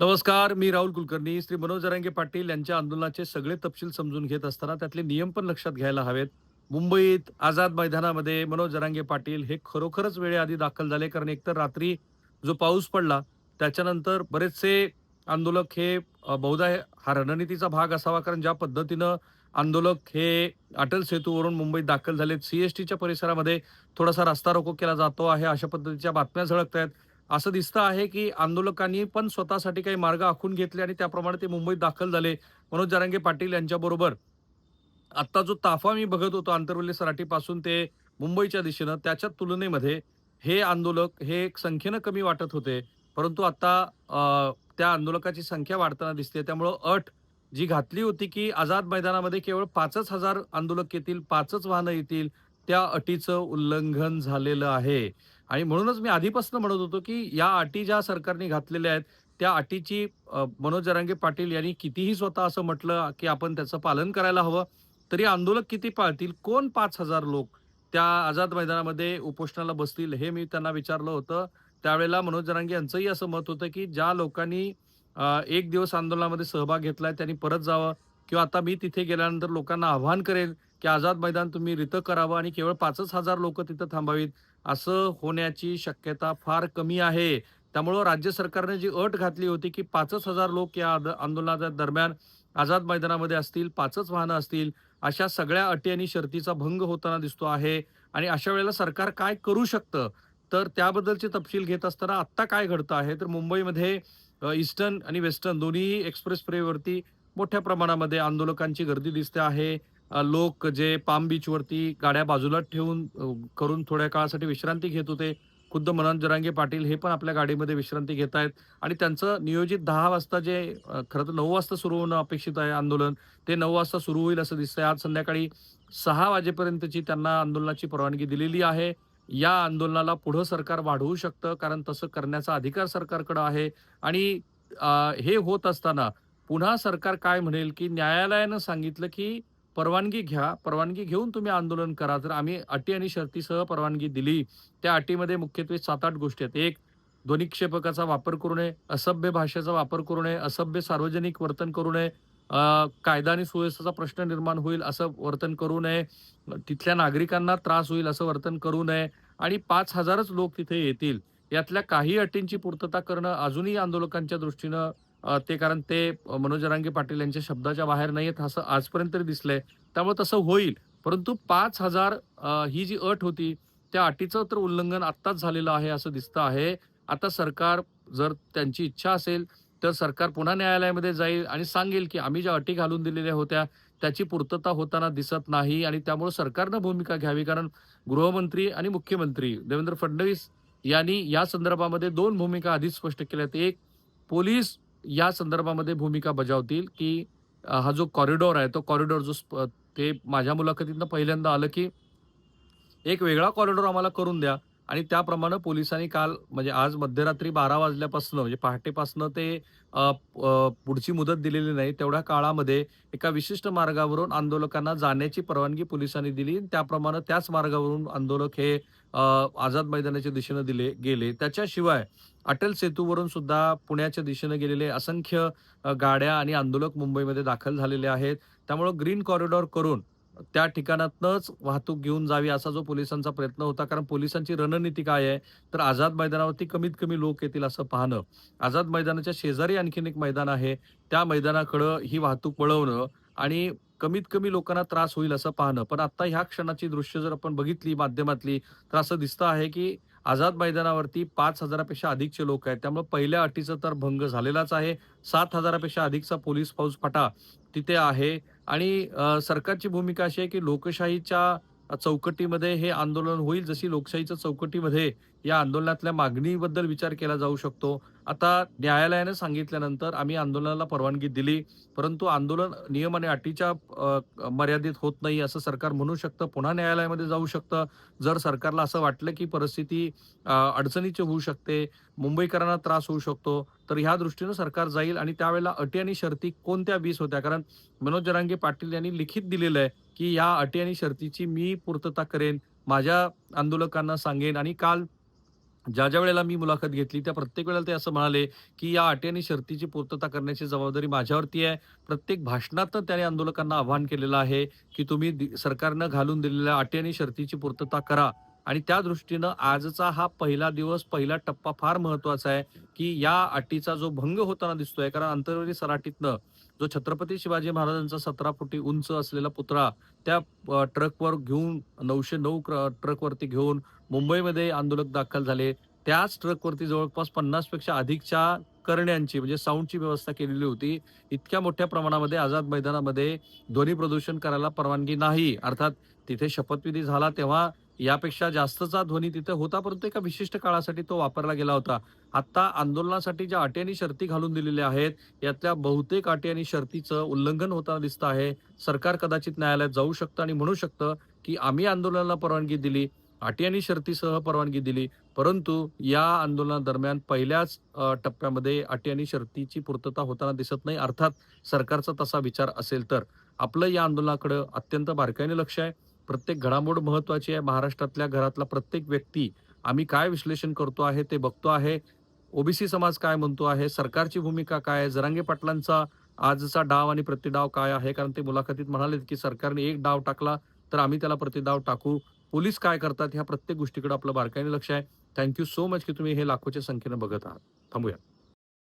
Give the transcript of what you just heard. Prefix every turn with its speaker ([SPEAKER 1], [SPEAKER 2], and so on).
[SPEAKER 1] नमस्कार मी राहुल कुलकर्णी. श्री मनोज जरांगे पाटील यांच्या आंदोलनाचे सगळे तपशील समजून घेत असताना त्यातले नियम पण लक्षात घ्यायला हवेत. मुंबईत आझाद मैदानामध्ये मनोज जरांगे पाटील हे खरोखरच वेळेआधी दाखल झाले कारण एकतर रात्री जो पाऊस पडला त्याच्यानंतर बरेचसे आंदोलक हे बहुधा हा रणनीतीचा भाग असावा कारण ज्या पद्धतीनं आंदोलक हे अटल सेतूवरून मुंबईत दाखल झालेत. सीएसटीच्या परिसरामध्ये थोडासा रस्ता रोको केला जातो आहे अशा पद्धतीच्या बातम्या झळकत आहेत असं दिसतं आहे की आंदोलकांनी पण स्वतःसाठी काही मार्ग आखून घेतले आणि त्याप्रमाणे ते मुंबईत दाखल झाले. मनोज जरांगे पाटील यांच्याबरोबर. आत्ता जो ताफा मी बघत होतो आंतरवल्ली सराटीपासून ते मुंबईच्या दिशेनं त्याच्या तुलनेमध्ये हे आंदोलक हे एक संख्येनं कमी वाटत होते. परंतु आता त्या आंदोलकाची संख्या वाढताना दिसते. त्यामुळं अट जी घातली होती की आझाद मैदानामध्ये केवळ पाचच हजार आंदोलक येतील पाचच वाहनं येतील त्या अटीचं उल्लंघन झालेलं आहे. आणि म्हणूनच मी आधीपासून म्हणत होतो की या अटी ज्या सरकारने घातलेल्या आहेत त्या अटीची मनोज जरांगे पाटील यांनी कितीही स्वतः असं म्हटलं की आपण त्याचं पालन करायला हवं तरी आंदोलक किती पाळतील कोण पाच हजार लोक त्या आझाद मैदानामध्ये उपोषणाला बसतील हे मी त्यांना विचारलं होतं. त्यावेळेला मनोज जरांगे यांचंही असं मत होतं की ज्या लोकांनी एक दिवस आंदोलनामध्ये सहभाग घेतलाय त्यांनी परत जावं किंवा आता मी तिथे गेल्यानंतर लोकांना आव्हान करेल की आझाद मैदान तुम्ही रित करावं आणि केवळ पाचच हजार लोक तिथं थांबावीत असं होण्याची शक्यता फार कमी आहे. त्यामुळं राज्य सरकारने जी अट घातली होती की पाचच हजार लोक या आंदोलनाच्या दरम्यान आझाद मैदानामध्ये असतील पाचच वाहनं असतील अशा सगळ्या अटी आणि शर्तीचा भंग होताना दिसतो आहे. आणि अशा वेळेला सरकार काय करू शकतं? तर त्याबद्दलचे तपशील घेत असताना आत्ता काय घडतं आहे? तर मुंबईमध्ये ईस्टर्न आणि वेस्टर्न दोन्ही एक्सप्रेस वेवरती मोठ्या प्रमाणामध्ये आंदोलकांची गर्दी दिसते आहे. लोक जे पाम बीचवरती गाड्या बाजूला ठेवून करून थोड्या काळासाठी विश्रांती घेत होते. खुद्द मनोज जरांगे पाटील हे पण आपल्या गाडीमध्ये विश्रांती घेत आहेत. आणि त्यांचं नियोजित दहा वाजता जे खरं तर नऊ वाजता सुरू होणं अपेक्षित आहे आंदोलन. ते नऊ वाजता सुरू होईल असं दिसतंय. आज संध्याकाळी सहा वाजेपर्यंतची त्यांना आंदोलनाची परवानगी दिलेली आहे. या आंदोलनाला पुढं सरकार वाढवू शकतं कारण तसं करण्याचा अधिकार सरकारकडं आहे. आणि हे होत असताना पुन्हा सरकार काय म्हणेल की न्यायालयानं सांगितलं की परवानगी घ्या परवानगी घेऊन तुम्ही आंदोलन करा. जर आम्ही अटी आणि शर्तीसह परवानगी दिली त्या अटीमध्ये मुख्यत्वे सात आठ गोष्टी आहेत. एक ध्वनिक्षेपकाचा वापर करू नये असभ्य भाषेचा वापर करू नये असभ्य सार्वजनिक वर्तन करू नये कायदा आणि सुव्यवस्थेचा प्रश्न निर्माण होईल असं वर्तन करू नये. तिथल्या नागरिकांना त्रास होईल असं वर्तन करू नये. आणि पाच हजारच लोक तिथे येतील. यातल्या काही अटींची पूर्तता करणं अजूनही आंदोलकांच्या दृष्टीनं ते कारण ते मनोज रांगे पाटील यांच्या शब्दाच्या बाहेर नाही आहेत असं आजपर्यंत तरी दिसलंय. त्यामुळे तसं होईल. परंतु पाच हजार ही जी अट होती त्या अटीचं तर उल्लंघन आत्ताच झालेलं आहे असं दिसतं आहे. आता सरकार जर त्यांची इच्छा असेल तर सरकार पुन्हा न्यायालयामध्ये जाईल आणि सांगेल की आम्ही ज्या अटी घालून दिलेल्या होत्या त्याची पूर्तता होताना दिसत नाही आणि त्यामुळे सरकारनं भूमिका घ्यावी. कारण गृहमंत्री आणि मुख्यमंत्री देवेंद्र फडणवीस यांनी या संदर्भामध्ये दोन भूमिका आधीच स्पष्ट केल्या आहेत एक पोलीस या संदर्भामध्ये भूमिका बजावतील की हा जो कॉरिडॉर आहे तो कॉरिडॉर जो स्प- ते माझ्या मुलाखतीतनं पहिल्यांदा आलं की एक वेगळा कॉरिडॉर आम्हाला करून द्या. आणि त्याप्रमाणे पोलिसांनी काल म्हणजे आज मध्यरात्री बारा वाजल्यापासून म्हणजे पहाटेपासून ते पुढची मुदत दिलेली नाही. तेवढ्या काळामध्ये एका विशिष्ट मार्गावरून आंदोलकांना जाण्याची परवानगी पोलिसांनी दिली. त्याप्रमाणे त्याच मार्गावरून आंदोलक हे आझाद मैदानाच्या दिशेनं दिले गेले. त्याच्याशिवाय अटल सेतूवरून सुद्धा पुण्याच्या दिशेनं गेलेले असंख्य गाड्या आणि आंदोलक मुंबईमध्ये दाखल झालेले आहेत. त्यामुळं ग्रीन कॉरिडॉर करून त्या ठिकाणातनंच वाहतूक घेऊन जावी असा जो पोलिसांचा प्रयत्न होता. कारण पोलिसांची रणनीती काय आहे? तर आझाद मैदानावरती कमीत कमी लोक येतील असं पाहणं. आझाद मैदानाच्या शेजारी आणखीन एक मैदान आहे. त्या मैदानाकडं ही वाहतूक वळवणं आणि कमीत कमी लोकांना त्रास होईल असं पाहणं. पण आता ह्या क्षणाची दृश्य जर आपण बघितली माध्यमातली तर असं दिसतं आहे की आझाद मैदानावरती पाच हजारापेक्षा अधिकचे लोक आहेत. त्यामुळे पहिल्या अटीचा तर भंग झालेलाच आहे. सात हजारापेक्षा अधिकचा पोलीस फौज फटा तिथे आहे. आणि सरकारची भूमिका अशी आहे की लोकशाहीच्या चौकटीमध्ये हे आंदोलन होईल जशी लोकशाहीच्या चौकटीमध्ये या आंदोलनातल्या मागणीबद्दल विचार केला जाऊ शकतो. आता न्यायालयानं सांगितल्यानंतर आम्ही आंदोलनाला परवानगी दिली परंतु आंदोलन नियम आणि अटीच्या मर्यादित होत नाही असं सरकार म्हणू शकतं. पुन्हा न्यायालयामध्ये जाऊ शकतं. जर सरकारला असं वाटलं की परिस्थिती अडचणीची होऊ शकते मुंबईकरांना त्रास होऊ शकतो तर ह्या दृष्टीनं सरकार जाईल आणि त्यावेळेला अटी आणि शर्ती कोणत्या बीस होत्या? कारण मनोज जरांगे पाटील यांनी लिखित दिलेलं आहे की या अटी आणि शर्तीची मी पूर्तता करेन माझ्या आंदोलकांना सांगेन आणि काल ज्या ज्या वेळेला मी मुलाखत घेतली त्या प्रत्येक वेळेला ते असं म्हणाले की या अटी आणि शर्तीची पूर्तता करण्याची जबाबदारी माझ्यावरती आहे. प्रत्येक भाषणातनं त्याने आंदोलकांना आव्हान केलेलं आहे की तुम्ही दि- सरकारनं घालून दिलेल्या अटी आणि शर्तीची पूर्तता करा. आणि त्या दृष्टीनं आजचा हा पहिला दिवस पहिला टप्पा फार महत्त्वाचा आहे की या अटीचा जो भंग होताना दिसतोय कारण आंतरवली सराटीतनं जो छत्रपती शिवाजी महाराजांचा सतरा फुटी उंच असलेला पुतळा त्या ट्रकवर घेऊन नऊशे नऊ ट्रकवरती घेऊन मुंबईमध्ये आंदोलक दाखल झाले. त्याच ट्रकवरती जवळपास पन्नासपेक्षा अधिकच्या करण्यांची म्हणजे साऊंडची व्यवस्था केलेली होती. इतक्या मोठ्या प्रमाणामध्ये आझाद मैदानामध्ये ध्वनी प्रदूषण करायला परवानगी नाही. अर्थात तिथे शपथविधी झाला तेव्हा यापेक्षा जास्तचा ध्वनी तिथे होता परंतु एका विशिष्ट काळासाठी तो वापरला गेला होता. आता आंदोलनासाठी ज्या अटी आणि शर्ती घालून दिलेल्या आहेत यातल्या बहुतेक अटी आणि शर्तीचं उल्लंघन होताना दिसतं आहे. सरकार कदाचित न्यायालयात जाऊ शकतं आणि म्हणू शकतं की आम्ही आंदोलनाला परवानगी दिली अटी आणि शर्तीसह परवानगी दिली परंतु या आंदोलनादरम्यान पहिल्याच टप्प्यामध्ये अटी आणि शर्तीची पूर्तता होताना दिसत नाही. अर्थात सरकारचा तसा विचार असेल तर. आपलं या आंदोलनाकडे अत्यंत बारकाईने लक्ष आहे. प्रत्येक घडामोड महत्वाची आहे. महाराष्ट्रातल्या घरातला प्रत्येक व्यक्ती आम्ही काय विश्लेषण करतो आहे ते बघतो आहे. ओबीसी समाज काय म्हणतो आहे? सरकारची भूमिका काय आहे? जरांगे पाटलांचा आजचा डाव आणि प्रतिडाव काय आहे? कारण ते मुलाखतीत म्हणाले की सरकारने एक डाव टाकला तर आम्ही त्याला प्रतिडाव टाकू. पोलीस काय करतात? ह्या प्रत्येक गोष्टीकडे आपलं बारकाईने लक्ष आहे. थँक्यू सो मच की तुम्ही हे लाखोच्या संख्येनं बघत आहात. थांबूया.